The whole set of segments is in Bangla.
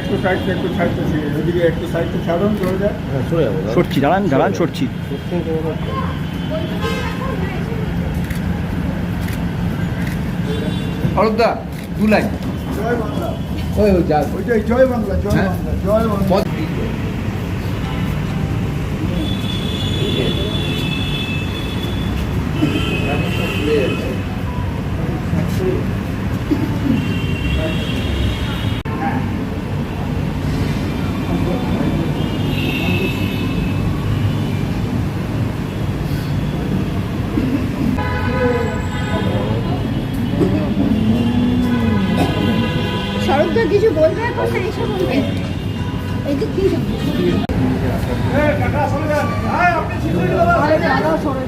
একটু সাইড একটু সাইড ওদিকে একটু সাইড ছাড়ুন চলে যায়। হ্যাঁ সরছি দাঁড়ান দাঁড়ান সরছি। হরদা দু লাইন। জয় বাংলা ওই ওই যা। ওইটাই জয় বাংলা জয় হ্যাঁ। বাংলা জয় বাংলা।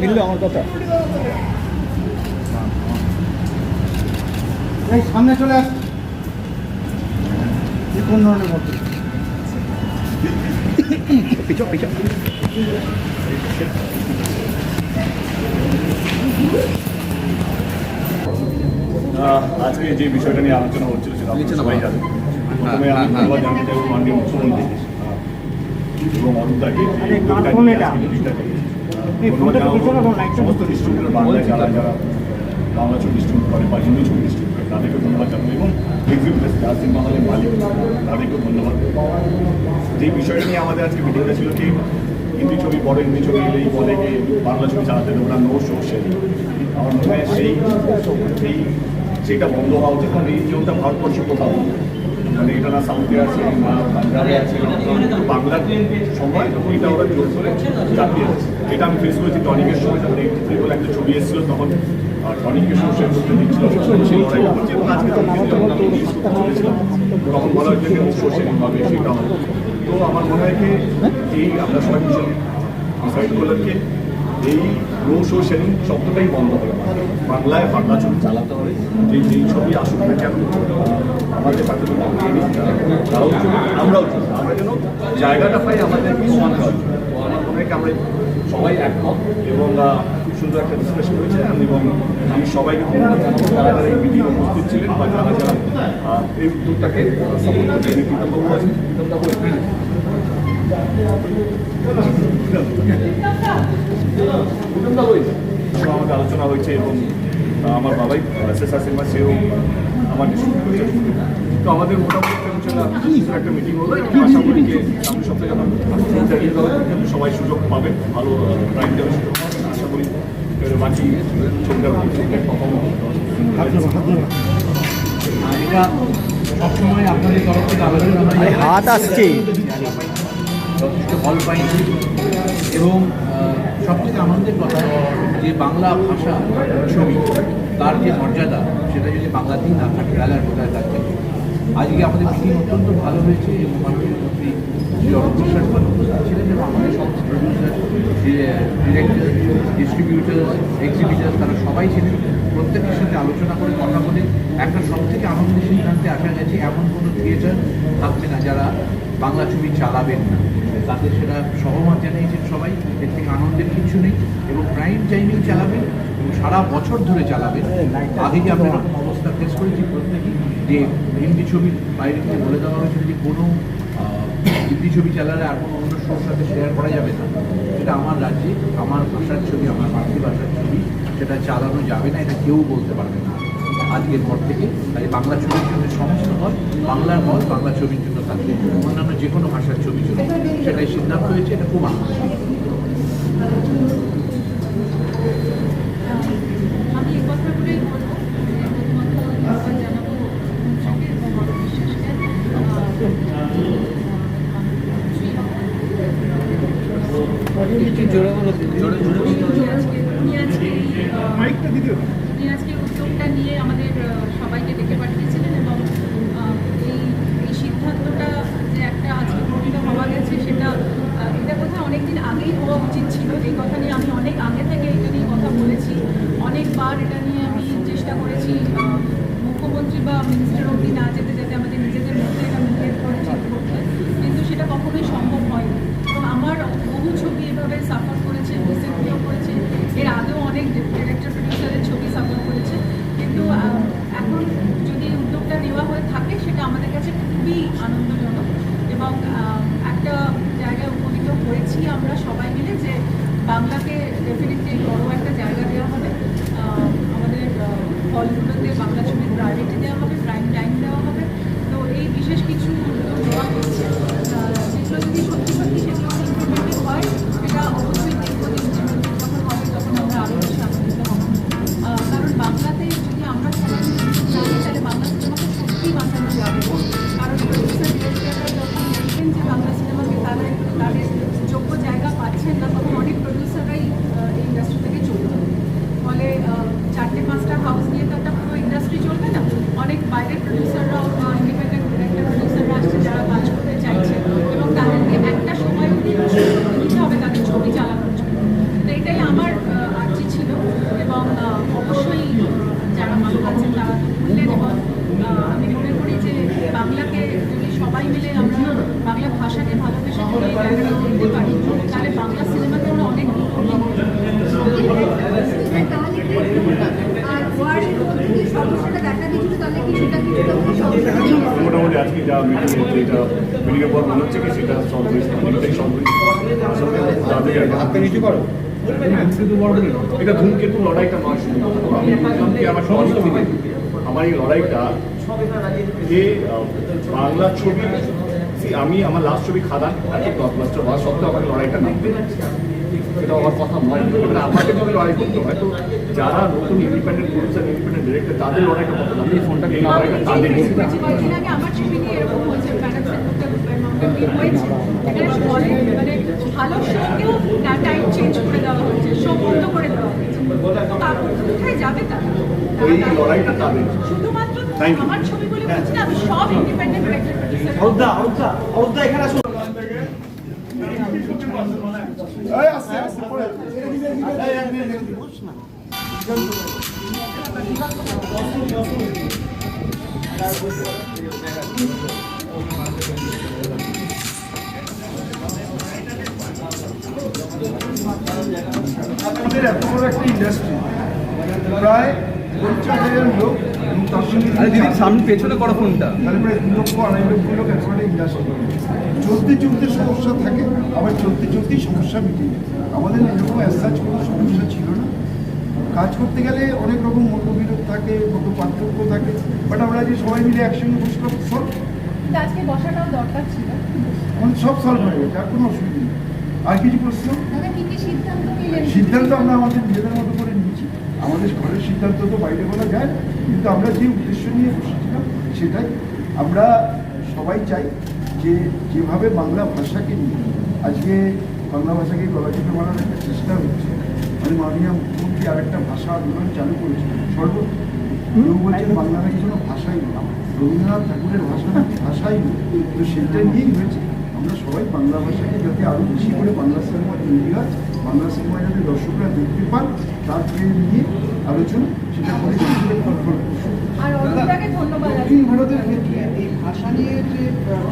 মিললো সামনে চলে আস কোন ধরনের মতো পিছন পিছন আজকে যে বিষয়টা নিয়ে আলোচনা হচ্ছিল সেটা সবাই হ্যাঁ, প্রথমে যে সমস্ত ডিস্ট্রিবিউটর বাংলায় যারা যারা বাংলা ছবি ডিস্ট্রিবিউট করে বা হিন্দি ছবি ডিস্ট্রিবিউট করে তাদেরকেও ধন্যবাদ জানাব এবং এক্সিবিটার সিনেমা মালিক তাদেরকেও ধন্যবাদ যে বিষয়টা নিয়ে আমাদের আজকে মিটিংটা ছিল কি হিন্দি ছবি বড় হিন্দি ছবি এলেই বলে কি বাংলা ছবি চালাতে দেবো না নো শো সেই আমার মনে হয় সেই সেই সেটা বন্ধ হওয়া উচিত কারণ এই নিয়মটা ভারতবর্ষে কোথাও। মানে এটা না সাউথে আছে আছে সময় ওরা জোর করে আছে এটা আমি ফেস করেছি টনিকের বলে একটা ছবি এসেছিল, তখন সময় শেষ করতে দিচ্ছিল। তখন বলা হয়েছে হবে সেটা হবে তো আমার মনে হয় কি, এই আমরা সবাই ডিসাইড করলাম এই রো শো শেয়ারিং শব্দটাই বন্ধ হবে বাংলায় বাংলা ছবি চালাতে হবে, যে যেই ছবি আসুক না কেন, আমাদের তো তারাও আমরাও আমরা যেন জায়গাটা পাই তো আমার মনে আমরা সবাই একমত এবং খুব সুন্দর একটা ডিসকাশন হয়েছে। আমি এবং আমি সবাইকে ধন্যবাদ যারা যারা এই মিটিং উপস্থিত ছিলেন বা যারা যারা এই উদ্যোগটাকে কীর্তনবাবু আছেন কীর্তনবাবু এখানে তো আমাদের আলোচনা হয়েছে এবং আমার বাবাই এসএসআর সিনেমা সেও আমার তো আমাদের মোটামুটি একটা একটা মিটিং হলো এবং আশা করি যে সামনের সপ্তাহে যখন সবাই সুযোগ পাবেন ভালো প্রাইম দেওয়ার সুযোগ আশা করি বাকি এটা সবসময় আপনাদের তরফ থেকে আলোচনা হাত আসছে। যথেষ্ট ফল পাইনি এবং সবথেকে আনন্দের কথা যে বাংলা ভাষা ছবি, তার যে মর্যাদা, সেটা যদি বাংলাতেই না থাকে, তাহলে আর কোথায় থাকবে? আজকে আমাদের মিটিং অত্যন্ত ভালো হয়েছে এবং মাননীয় মন্ত্রী বিশ্বাস উপস্থিত ছিলেন এবং আমাদের সমস্ত প্রডিউসার ডিরেক্টর ডিস্ট্রিবিউটার এক্সিবিটার তারা সবাই ছিলেন। প্রত্যেকের সাথে আলোচনা করে কথা বলে একটা সব থেকে আনন্দের সিদ্ধান্তে আসা গেছে, এমন কোনো থিয়েটার থাকবে না যারা বাংলা ছবি চালাবেন না। তাদের সেটা সহমত জানিয়েছেন সবাই, এর থেকে আনন্দের কিছু নেই এবং প্রাইম টাইমেই চালাবেন এবং সারা বছর ধরে চালাবেন। আগে যে আমরা অবস্থা ফেস করেছি প্রত্যেকেই, যে হিন্দি ছবির বাইরে থেকে বলে দেওয়া হয়েছিল যে কোনো হিন্দি ছবি চালালে আর কোনো অন্য শোর সাথে শেয়ার করা যাবে না। সেটা আমার রাজ্যে, আমার ভাষার ছবি, আমার মাতৃভাষার ছবি, সেটা চালানো যাবে না, এটা কেউ বলতে পারবে না। আজকের পর থেকে তাই বাংলা ছবির জন্য সমস্ত হল বাংলার হল বাংলা ছবির জন্য থাকবে অন্যান্য যে কোনো ভাষার ছবি চলবে সেটাই সিদ্ধান্ত হয়েছে, এটা খুব আনন্দ আর এটা নিয়ে আমি চেষ্টা করেছি মুখ্যমন্ত্রী বা মিনিস্টার অনেকটাই তাদের হাতটা নিচু করো। এটা ধূমকেতু লড়াইটা নয় শুধু। আমি আমার সমস্ত আমার এই লড়াইটা যে বাংলা ছবি আমি আমার লাস্ট ছবি খাদান ব্লকবাস্টার হওয়া সত্ত্বেও আমার লড়াইটা নামবে এটা আমার কথা নয় এবার আমাকে যদি লড়াই করতে হয়। তো যারা নতুন ইন্ডিপেন্ডেন্ট প্রডিউসার ইন্ডিপেন্ডেন্ট ডিরেক্টর তাদের লড়াইটা কত লাগবে এই লড়াইটা তাদের বেশি বেশি কয়েকদিন আগে আমার ছবি নিয়ে এরকম হয়েছে ম্যাডাম হয়েছে এখানে পরে মানে ভালো শোকেও টাইম চেঞ্জ করে দেওয়া হয়েছে শো বন্ধ করে দেওয়া হয়েছে। তারপর কোথায় যাবে তারা ওই লড়াইটা তাদের শুধুমাত্র আমার ছবি বলে বলছি না আমি সব ইন্ডিপেন্ডেন্ট ডিরেক্টর এই আমাদের এত বড় একটা ইন্ডাস্ট্রি প্রায় পঞ্চাশ হাজার লোক আরে দিদি সামনে পেছনে করো ফোনটা। তাহলে প্রায় দু লক্ষ আড়াই লক্ষ লোক একবারে ইন্ডাস্ট্রি চলতে চলতে সমস্যা থাকে আবার চলতে চলতেই সমস্যা মিটে যায়। আমাদের এরকম অ্যাসাজ কোনো সমস্যা ছিল না। কাজ করতে গেলে অনেক রকম মতবিরোধ থাকে মত পার্থক্য থাকে বাট আমরা যে সবাই মিলে একসঙ্গে বসে সব কিন্তু আজকে বসাটাও দরকার ছিল। আমাদের সব সলভ হয়ে গেছে আর কোনো অসুবিধা নেই। আর কিছু প্রশ্ন? কি কি সিদ্ধান্ত আমরা আমাদের নিজেদের মতো করে নিয়েছি। আমাদের ঘরের সিদ্ধান্ত তো বাইরে বলা যায় কিন্তু আমরা যে উদ্দেশ্য নিয়ে বসেছিলাম সেটাই আমরা সবাই চাই যে যেভাবে বাংলা ভাষাকে নিয়ে আজকে বাংলা ভাষাকে গলাচিপে মারার একটা চেষ্টা হচ্ছে মানে মাননীয় মুখ্যমন্ত্রী আরেকটা ভাষা আন্দোলন চালু করেছে সর্বত্র কেউ বলছেন বাংলা নাকি কোনো ভাষাই নয়। রবীন্দ্রনাথ ঠাকুরের ভাষা নাকি ভাষাই তো সেটা নিয়েই হয়েছে। আমরা সবাই বাংলা ভাষাকে যাতে আরও বেশি করে বাংলা সিনেমা তৈরি হয় বাংলা সিনেমা যাতে দর্শকরা দেখতে পান তাকে নিয়ে আলোচনা সেটা করে দক্ষিণ ভারতের ক্ষেত্রে এই ভাষা নিয়ে যে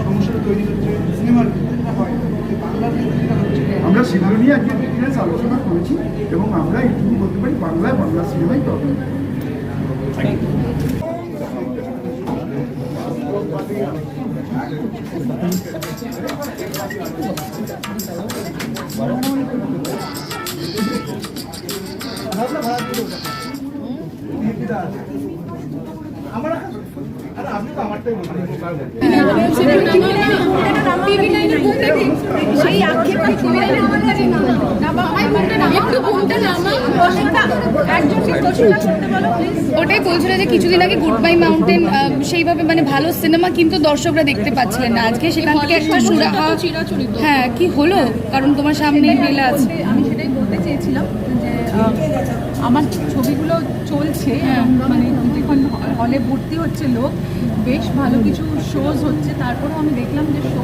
সমস্যাটা তৈরি হচ্ছে সিনেমার ক্ষেত্রে হয় আমরা সেগুলো নিয়ে আজকে ডিটেলস আলোচনা করেছি এবং আমরা এইটুকু বলতে পারি বাংলায় বাংলা সিনেমাই ছবি আমার ওটাই বলছিল যে কিছুদিন আগে গুড বাই মাউন্টেন সেইভাবে মানে ভালো সিনেমা কিন্তু দর্শকরা দেখতে পাচ্ছিলেন না। আজকে সেখান থেকে একটা সুরাহা হ্যাঁ কি হলো? কারণ তোমার সামনে মেলা আছে। আমি সেটাই বলতে চেয়েছিলাম যে আমার ছবিগুলো চলছে এবং মানে যখন হলে ভর্তি হচ্ছে লোক। বেশ ভালো কিছু শোজ হচ্ছে। তারপরেও আমি দেখলাম যে শো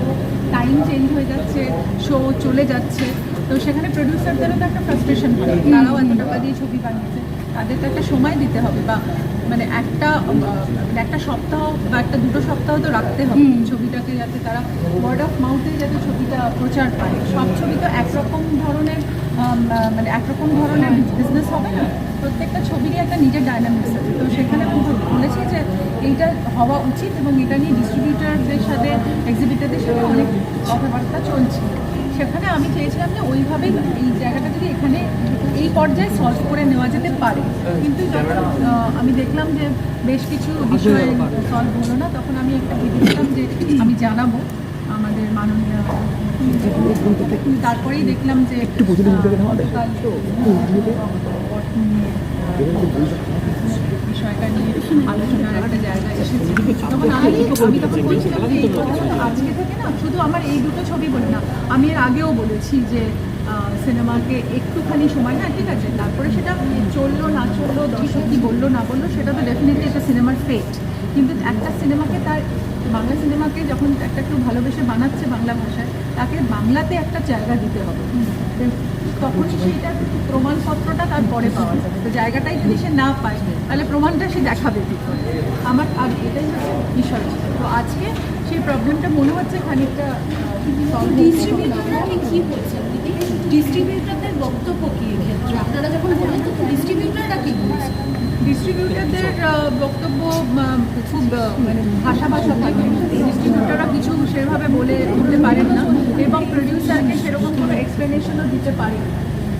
টাইম চেঞ্জ হয়ে যাচ্ছে শো চলে যাচ্ছে। তো সেখানে প্রডিউসারদেরও তো একটা ফ্রাস্ট্রেশন হয় তারাও এত টাকা দিয়ে ছবি বানিয়েছে। তাদের তো একটা সময় দিতে হবে বা মানে একটা মানে একটা সপ্তাহ বা একটা দুটো সপ্তাহ তো রাখতে হবে। ছবিটাকে যাতে তারা ওয়ার্ড অফ মাউথে যাতে ছবিটা প্রচার পায়। সব ছবি তো একরকম ধরনের মানে একরকম ধরনের বিজনেস হবে না। প্রত্যেকটা ছবিরই একটা নিজের ডায়নামিক্স আছে। তো সেখানে বলেছি যে এইটা হওয়া উচিত এবং এটা নিয়ে ডিস্ট্রিবিউটারদের সাথে এক্সিবিটারদের সাথে অনেক কথাবার্তা চলছে। সেখানে আমি চেয়েছিলাম যে ওইভাবে এই জায়গাটা যদি এখানে এই পর্যায়ে সলভ করে নেওয়া যেতে পারে। কিন্তু যখন আমি দেখলাম যে বেশ কিছু বিষয় সলভ হলো না তখন আমি একটা ভেবেছিলাম যে আমি জানাব আমাদের মাননীয় তারপরেই দেখলাম যে একটু বিষয়টা নিয়ে আলোচনার একটা জায়গায় এসেছে। তখন আমি আমি তখন বলছিলাম যে, এই কথাটা আজকে থেকে না, শুধু আমার এই দুটো ছবি বলে না, আমি এর আগেও বলেছি যে সিনেমাকে একটুখানি সময় না, ঠিক আছে, তারপরে সেটা চলল, না চলল, দর্শক কী বলল, না বলল, সেটা তো ডেফিনেটলি একটা সিনেমার ফেট কিন্তু একটা সিনেমাকে তার, বাংলা সিনেমাকে যখন একটা কেউ ভালোবেসে বানাচ্ছে বাংলা ভাষায়, তাকে বাংলাতে একটা জায়গা দিতে হবে। তখনই সেইটার প্রমাণপত্রটা তার পরে পাওয়া যাবে। তো জায়গাটাই যদি সে না পায় তাহলে প্রমাণটা সে দেখাবে কি করে? আমার আর এটাই হচ্ছে বিষয়। তো আজকে সেই প্রবলেমটা মনে হচ্ছে খানিকটা বলছেন দিদি ডিস্ট্রিবিউটরদের বক্তব্য কি এক্ষেত্রে? আপনারা যখন বলেন, তো ডিস্ট্রিবিউটররা কি বলছেন ডিস্ট্রিবিউটারদের বক্তব্য খুব মানে ভাষা ভাষা থাকে। ডিস্ট্রিবিউটাররা কিছু সেভাবে বলে উঠতে পারেন না এবং প্রডিউসারকে সেরকম কোনো এক্সপ্লেনেশনও দিতে পারে না।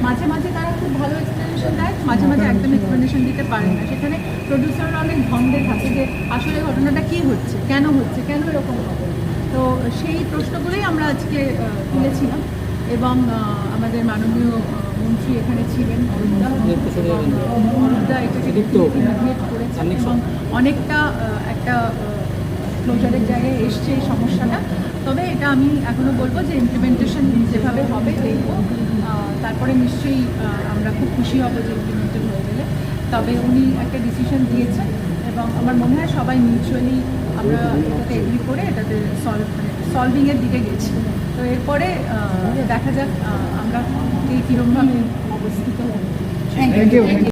মাঝে মাঝে তারা খুব ভালো এক্সপ্লেনেশন দেয়, মাঝে মাঝে একদম এক্সপ্লেনেশন দিতে পারে না। সেখানে প্রডিউসাররা অনেক ধন্দে থাকে যে, আসলে ঘটনাটা কী হচ্ছে? কেন হচ্ছে? কেন এরকম হবে? তো সেই প্রশ্নগুলোই আমরা আজকে তুলেছিলাম। এবং আমাদের মাননীয় মন্ত্রী এখানে ছিলেন অরুণদা অরুণদা এটাকে করেছেন এবং অনেকটা একটা ক্লোজারের জায়গায় এসছে এই সমস্যাটা। তবে এটা আমি এখনও বলব যে ইমপ্লিমেন্টেশন যেভাবে হবে দেখব। তারপরে নিশ্চয়ই আমরা খুব খুশি হব যে ইমপ্লিমেন্টেড হয়ে গেলে। তবে উনি একটা ডিসিশন দিয়েছেন এবং আমার মনে হয় সবাই মিউচুয়ালি আমরা এটাতে এগ্রি করে এটাতে সলভ মানে সলভিংয়ের দিকে গেছি। তো এরপরে আহ, দেখা যাক আহ, আমরা কীরকমভাবে অবস্থিত হব। Thank you